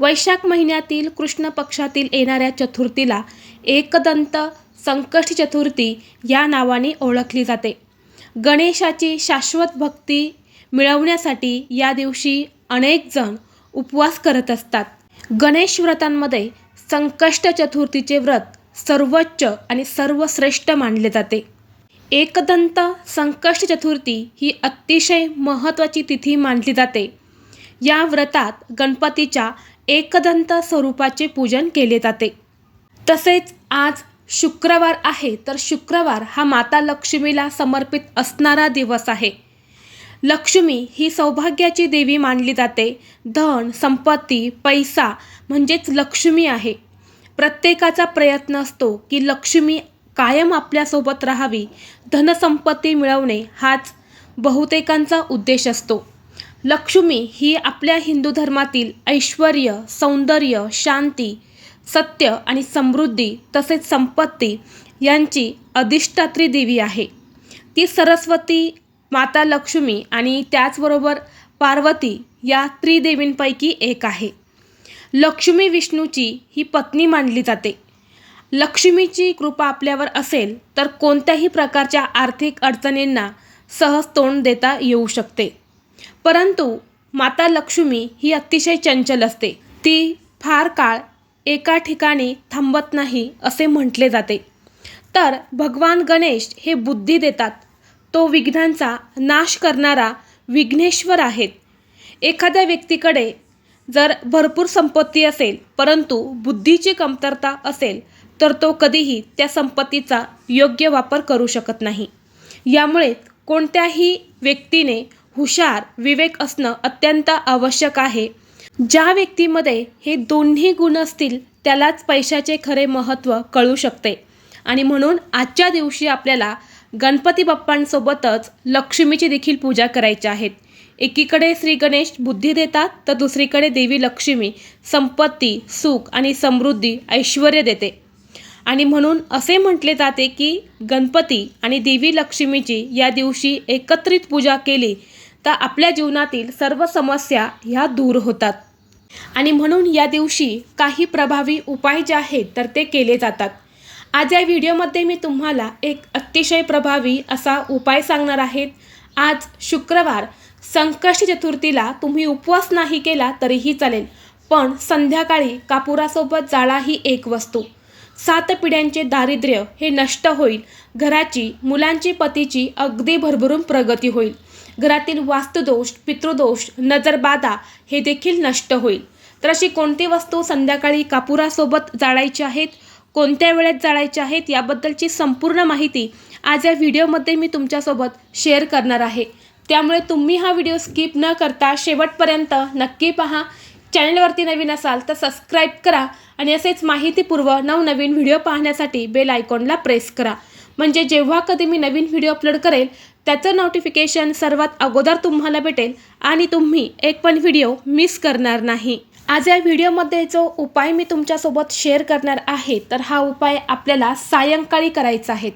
वैशाख महिन्यातील कृष्ण पक्षातील येणाऱ्या चतुर्थीला एकदंत संकष्टी चतुर्थी या नावाने ओळखली जाते. गणेशाची शाश्वत भक्ती मिळवण्यासाठी या दिवशी अनेक जण उपवास करत असतात. गणेश व्रतांमध्ये संकष्ट चतुर्थीचे व्रत सर्वोच्च आणि सर्वश्रेष्ठ मानले जाते. एकदंत संकष्ट चतुर्थी ही अतिशय महत्त्वाची तिथी मानली जाते. या व्रतात गणपतीच्या एकदंत स्वरूपाचे पूजन केले जाते. तसेच आज शुक्रवार आहे तर शुक्रवार हा माता लक्ष्मीला समर्पित असणारा दिवस आहे. लक्ष्मी ही सौभाग्याची देवी मानली जाते. धन संपत्ती पैसा म्हणजेच लक्ष्मी आहे. प्रत्येकाचा प्रयत्न असतो की लक्ष्मी कायम आपल्यासोबत राहावी. धनसंपत्ती मिळवणे हाच बहुतेकांचा उद्देश असतो. लक्ष्मी ही आपल्या हिंदू धर्मातील ऐश्वर सौंदर्य शांती सत्य आणि समृद्धी तसेच संपत्ती यांची अधिष्ठात्री देवी आहे. ती सरस्वती माता लक्ष्मी आणि त्याचबरोबर पार्वती या त्रिदेवींपैकी एक आहे. लक्ष्मी विष्णूची ही पत्नी मानली जाते. लक्ष्मीची कृपा आपल्यावर असेल तर कोणत्याही प्रकारच्या आर्थिक अडचणींना सहज तोंड देता येऊ शकते. परंतु माता लक्ष्मी ही अतिशय चंचल असते. ती फार काळ एका ठिकाणी थांबत नाही असे म्हटले जाते. तर भगवान गणेश हे बुद्धी देतात. तो विघ्नांचा नाश करणारा विघ्नेश्वर आहेत. एखाद्या व्यक्तीकडे जर भरपूर संपत्ती असेल परंतु बुद्धीची कमतरता असेल तर तो कधीही त्या संपत्तीचा योग्य वापर करू शकत नाही. यामुळे कोणत्याही व्यक्तीने हुशार विवेक असणं अत्यंत आवश्यक आहे. ज्या व्यक्तीमध्ये हे दोन्ही गुण असतील त्यालाच पैशाचे खरे महत्त्व कळू शकते. आणि म्हणून आजच्या दिवशी आपल्याला गणपती बाप्पांसोबतच लक्ष्मीची देखील पूजा करायची आहेत एकीकडे श्री गणेश बुद्धी देतात तर दुसरीकडे देवी लक्ष्मी संपत्ती सुख आणि समृद्धी ऐश्वर देते. आणि म्हणून असे म्हटले जाते की गणपती आणि देवी लक्ष्मीची या दिवशी एकत्रित पूजा केली तर आपल्या जीवनातील सर्व समस्या ह्या दूर होतात. आणि म्हणून या दिवशी काही प्रभावी उपाय जे आहेत तर ते केले जातात. आज या व्हिडिओमध्ये मी तुम्हाला एक अतिशय प्रभावी असा उपाय सांगणार आहेत. आज शुक्रवार संकष्ट चतुर्थीला तुम्ही उपवास नाही केला तरीही चालेल पण संध्याकाळी कापुरासोबत जाळा ही एक वस्तू. सात पिढ्यांचे दारिद्र्य हे नष्ट होईल घराची मुलांची पतीची अगदी भरभरून प्रगती होईल. घरातील वास्तुदोष पितृदोष नजरबाधा हे देखील नष्ट होईल. तर अशी कोणती वस्तू संध्याकाळी कापुरासोबत जाळायची आहेत? कोणत्या वेळेत जाळायच्या आहेत? याबद्दलची संपूर्ण माहिती आज या व्हिडिओमध्ये मी तुमच्यासोबत शेअर करणार आहे. त्यामुळे तुम्ही हा व्हिडिओ स्किप न करता शेवटपर्यंत नक्की पहा. चॅनलवरती नवीन असाल तर सबस्क्राईब करा आणि असेच माहितीपूर्व नवनवीन व्हिडिओ पाहण्यासाठी बेल आयकॉनला प्रेस करा. म्हणजे जेव्हा कधी मी नवीन व्हिडिओ अपलोड करेल त्याचं नोटिफिकेशन सर्वात अगोदर तुम्हाला भेटेल आणि तुम्ही एक पण व्हिडिओ मिस करणार नाही. आज या व्हिडिओमध्ये जो उपाय मी तुमच्यासोबत शेअर करणार आहे तर हा उपाय आपल्याला सायंकाळी करायचा आहे.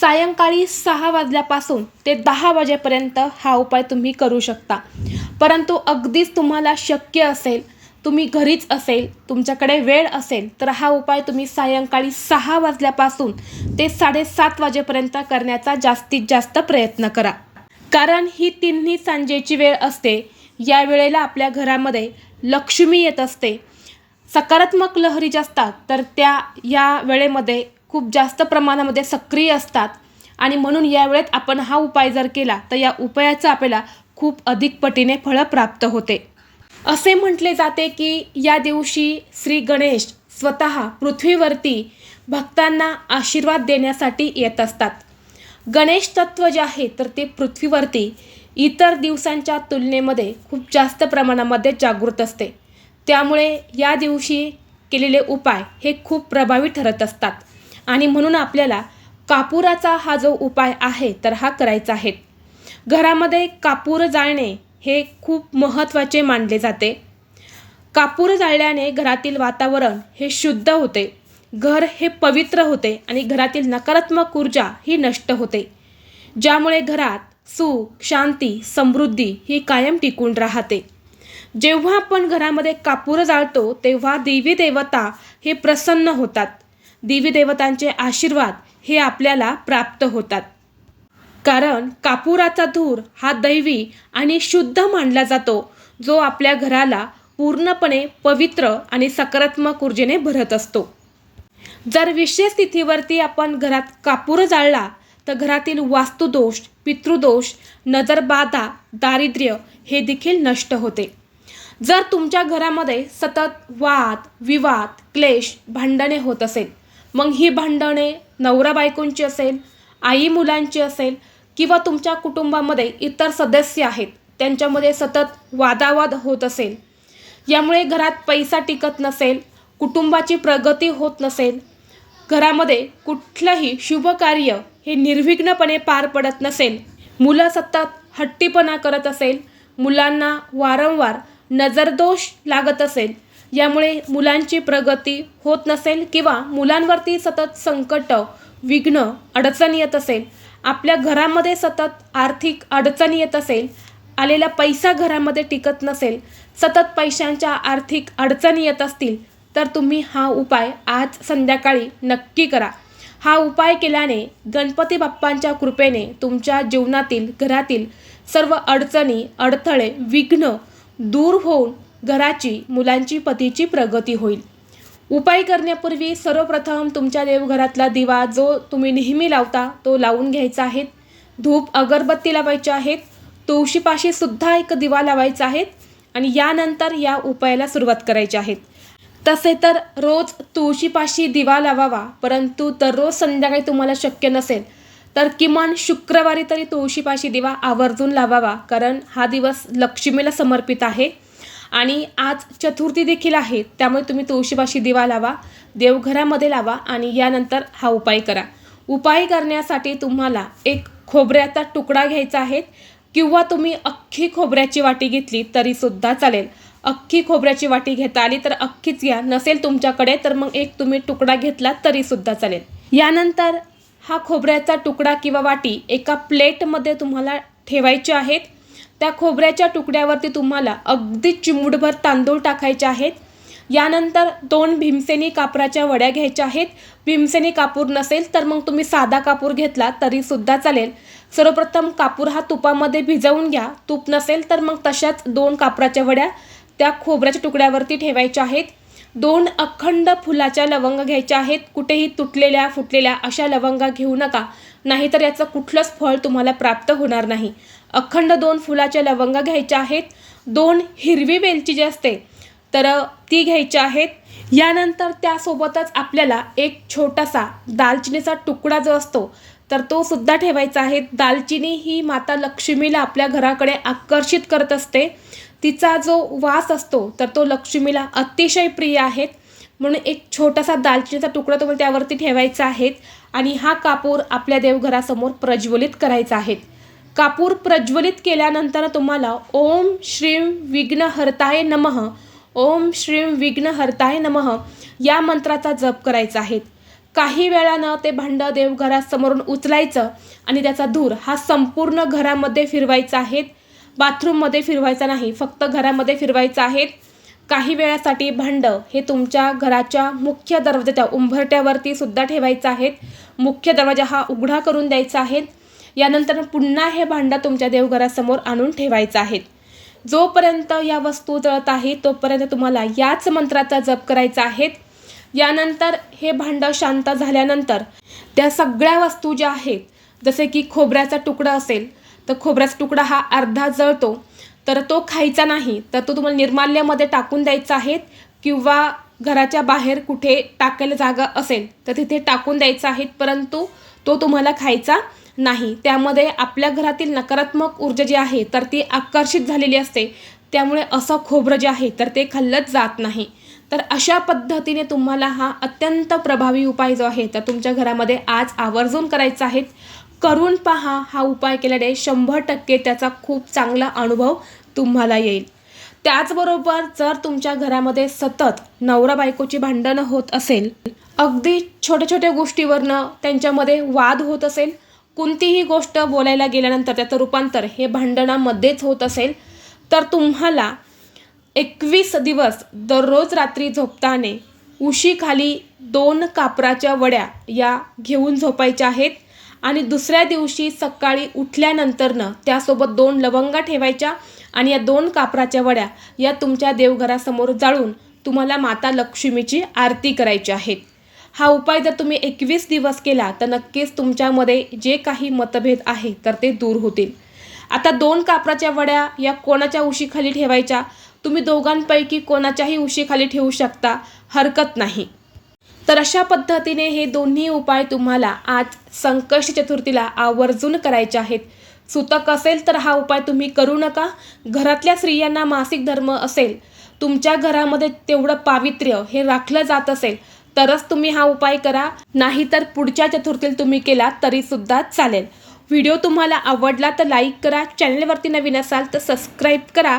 सायंकाळी सहा वाजल्यापासून ते दहा वाजेपर्यंत हा उपाय तुम्ही करू शकता. परंतु अगदीच तुम्हाला शक्य असेल तुम्ही घरीच असेल तुमच्याकडे वेळ असेल तर हा उपाय तुम्ही सायंकाळी सहा वाजल्यापासून ते साडेसात वाजेपर्यंत करण्याचा जास्तीत जास्त प्रयत्न करा. कारण ही तिन्ही सांजेची वेळ असते. या वेळेला आपल्या घरामध्ये लक्ष्मी येत असते. सकारात्मक लहरी ज्या असतात तर त्या या वेळेमध्ये खूप जास्त प्रमाणामध्ये सक्रिय असतात. आणि म्हणून या वेळेत आपण हा उपाय जर केला तर या उपायाचं आपल्याला खूप अधिक पटीने फळं प्राप्त होते. असे म्हटले जाते की या दिवशी श्री गणेश स्वतः पृथ्वीवरती भक्तांना आशीर्वाद देण्यासाठी येत असतात. गणेश तत्व जे आहे तर ते पृथ्वीवरती इतर दिवसांच्या तुलनेमध्ये खूप जास्त प्रमाणामध्ये जागृत असते. त्यामुळे या दिवशी केलेले उपाय हे खूप प्रभावी ठरत असतात. आणि म्हणून आपल्याला कापुराचा हा जो उपाय आहे तर हा करायचा आहे. घरामध्ये कापूर जाळणे हे खूप महत्त्वाचे मानले जाते. कापूर जाळल्याने घरातील वातावरण हे शुद्ध होते. घर हे पवित्र होते आणि घरातील नकारात्मक ऊर्जा ही नष्ट होते. ज्यामुळे घरात सुख शांती समृद्धी ही कायम टिकून राहते. जेव्हा आपण घरामध्ये कापूर जाळतो तेव्हा देवी देवता हे प्रसन्न होतात. देवी देवतांचे आशीर्वाद हे आपल्याला प्राप्त होतात. कारण कापुराचा धूर हा दैवी आणि शुद्ध मानला जातो जो आपल्या घराला पूर्णपणे पवित्र आणि सकारात्मक ऊर्जेने भरत असतो. जर विशेष तिथीवरती आपण घरात कापूर जाळला तर घरातील वास्तुदोष पितृदोष नजरबाधा दारिद्र्य हे देखील नष्ट होते. जर तुमच्या घरामध्ये सतत वाद विवाद क्लेश भांडणे होत असेल मग ही भांडणे नवरा बायकोंची असेल आई मुलांची असेल किंवा तुमच्या कुटुंबामध्ये इतर सदस्य आहेत त्यांच्यामध्ये सतत वादावाद होत असेल. यामुळे घरात पैसा टिकत नसेल कुटुंबाची प्रगती होत नसेल घरामध्ये कुठलंही शुभ कार्य हे निर्विघ्नपणे पार पडत नसेल मुलं सतत हट्टीपणा करत असेल मुलांना वारंवार नजरदोष लागत असेल यामुळे मुलांची प्रगती होत नसेल किंवा मुलांवरती सतत संकट विघ्न अडचण येत असेल आपल्या घरामध्ये सतत आर्थिक अडचणी येत असेल आलेला पैसा घरामध्ये टिकत नसेल सतत पैशांच्या आर्थिक अडचणी येत असतील तर तुम्ही हा उपाय आज संध्याकाळी नक्की करा. हा उपाय केल्याने गणपती बाप्पांच्या कृपेने तुमच्या जीवनातील घरातील सर्व अडचणी अडथळे विघ्न दूर होऊन घराची मुलांची पतीची प्रगती होईल. उपाय करण्यापूर्वी सर्वप्रथम तुमच्या देवघरातला दिवा जो तुम्ही नेहमी लावता तो लावून घ्यायचा आहे. धूप अगरबत्ती लावायची आहेत तुळशीपाशी सुद्धा एक दिवा लावायचा आहे आणि यानंतर या उपायाला सुरुवात करायची आहे. तसे तर रोज तुळशीपाशी दिवा लावावा परंतु दररोज संध्याकाळी तुम्हाला शक्य नसेल तर किमान शुक्रवारी तरी तुळशीपाशी दिवा आवर्जून लावावा कारण हा दिवस लक्ष्मीला समर्पित आहे. आणि आज चतुर्थी देखील आहे त्यामुळे तुम्ही तुळशीपाशी दिवा लावा देवघरामध्ये लावा आणि यानंतर हा उपाय करा. उपाय करण्यासाठी तुम्हाला एक खोबऱ्याचा तुकडा घ्यायचा आहे किंवा तुम्ही अख्खी खोबऱ्याची वाटी घेतली तरीसुद्धा चालेल. अख्खी खोबऱ्याची वाटी घेता आली तर अख्खीच घ्या नसेल तुमच्याकडे तर मग एक तुम्ही तुकडा घेतला तरीसुद्धा चालेल. यानंतर हा खोबऱ्याचा तुकडा किंवा वाटी एका प्लेटमध्ये तुम्हाला ठेवायचे आहेत. त्या खोबऱ्याच्या तुकड्यावरती तुम्हाला अगदी चिमूटभर तांदूळ टाकायचे आहेत. यानंतर दोन भीमसेनी कापराच्या वड्या घ्यायच्या आहेत. भीमसेनी कापूर नसेल तर मग तुम्ही साधा कापूर घेतला तरीसुद्धा चालेल. सर्वप्रथम कापूर हा तुपामध्ये भिजवून घ्या. तूप नसेल तर मग तशाच दोन कापराच्या वड्या त्या खोबऱ्याच्या तुकड्यावरती ठेवायच्या आहेत. दोन अखंड फुलाच्या लवंग घ्यायच्या आहेत. कुठेही तुटलेल्या फुटलेल्या अशा लवंगा घेऊ नका. नाहीतर याचं कुठलंच फळ तुम्हाला प्राप्त होणार नाही. अखंड दोन फुलाच्या लवंगा घ्यायच्या आहेत. दोन हिरवी वेलची जी असते तर ती घ्यायची आहेत. यानंतर त्यासोबतच आपल्याला एक छोटासा दालचिनीचा तुकडा जो असतो तर तो सुद्धा ठेवायचा आहे. दालचिनी ही माता लक्ष्मीला आपल्या घराकडे आकर्षित करत असते. तिचा जो वास असतो तर तो लक्ष्मीला अतिशय प्रिय आहे म्हणून एक छोटासा दालचिनीचा तुकडा तुम्हाला त्यावरती ठेवायचा आहे आणि हा कापूर आपल्या देवघरासमोर प्रज्वलित करायचा आहे. कापूर प्रज्वलित केल्यानंतर तुम्हाला ओम श्रीम विघ्नहर्ताय नमः ओम श्रीम विघ्नहर्ताय नमः या मंत्राचा जप करायचा आहे. काही वेळानं ते भांडं देवघरासमोरून उचलायचं आणि त्याचा धूर हा संपूर्ण घरामध्ये फिरवायचा आहे. बाथरूममध्ये फिरवायचा नाही फक्त घरामध्ये फिरवायचा आहे. काही वेळासाठी भांडं हे तुमच्या घराच्या मुख्य दरवाजाच्या उंबरट्यावरती सुद्धा ठेवायचं आहे. मुख्य दरवाजा हा उघडा करून द्यायचा आहे. यानंतर पुन्हा हे भांडं तुमच्या देवघरासमोर आणून ठेवायचं आहे. जोपर्यंत या वस्तू जळत आहे तोपर्यंत तुम्हाला याच मंत्राचा जप करायचा आहे. यानंतर हे भांडं शांत झाल्यानंतर त्या सगळ्या वस्तू ज्या आहेत जसे की खोबऱ्याचा तुकडा असेल तर खोबऱ्याचा तुकडा हा अर्धा जळतो तर तो खायचा नाही तर तो तुम्हाला निर्माल्यामध्ये टाकून द्यायचा आहे किंवा घराच्या बाहेर कुठे टाकायला जागा असेल तर तिथे टाकून द्यायचा आहे परंतु तो तुम्हाला खायचा नाही. त्यामध्ये आपल्या घरातील नकारात्मक ऊर्जा जी आहे तर ती आकर्षित झालेली असते. त्यामुळे असं खोबरं जे आहे तर ते खाल्लंच जात नाही. तर अशा पद्धतीने तुम्हाला हा अत्यंत प्रभावी उपाय जो आहे तर तुमच्या घरामध्ये आज आवर्जून करायचा आहे. करून पहा हा उपाय केल्याने शंभर टक्के त्याचा खूप चांगला अनुभव तुम्हाला येईल. त्याचबरोबर जर तुमच्या घरामध्ये सतत नवरा बायकोची भांडणं होत असेल अगदी छोट्या छोट्या गोष्टीवरनं त्यांच्यामध्ये वाद होत असेल कोणतीही गोष्ट बोलायला गेल्यानंतर त्याचं रूपांतर हे भांडणामध्येच होत असेल तर तुम्हाला एकवीस दिवस दररोज रात्री झोपताना उशीखाली दोन कापराच्या वड्या या घेऊन झोपायच्या आहेत आणि दुसऱ्या दिवशी सकाळी उठल्यानंतरनं त्यासोबत दोन लवंगा ठेवायच्या आणि या दोन कापराच्या वड्या या तुमच्या देवघरासमोर जाळून तुम्हाला माता लक्ष्मीची आरती करायची आहेत. हा उपाय जर तुम्ही एकवीस दिवस केला तर नक्कीच तुमच्यामध्ये जे काही मतभेद आहे तर ते दूर होतील. आता दोन कापराच्या वड्या या कोणाच्या उशीखाली ठेवायच्या? तुम्ही दोघांपैकी कोणाच्याही उशीखाली ठेवू शकता हरकत नाही. तर अशा पद्धतीने हे दोन्ही उपाय तुम्हाला आज संकष्ट चतुर्थीला आवर्जून करायचे आहेत. सुतक असेल तर हा उपाय तुम्ही करू नका. घरातल्या स्त्रियांना मासिक धर्म असेल तुमच्या घरामध्ये तेवढं पावित्र्य हे राखलं जात असेल तरच तुम्ही हा उपाय करा. नाहीतर पुढच्या चतुर्थीला तुम्ही केला तरीसुद्धा चालेल. व्हिडिओ तुम्हाला आवडला तर लाईक करा. चॅनलवरती नवीन असाल तर सबस्क्राईब करा.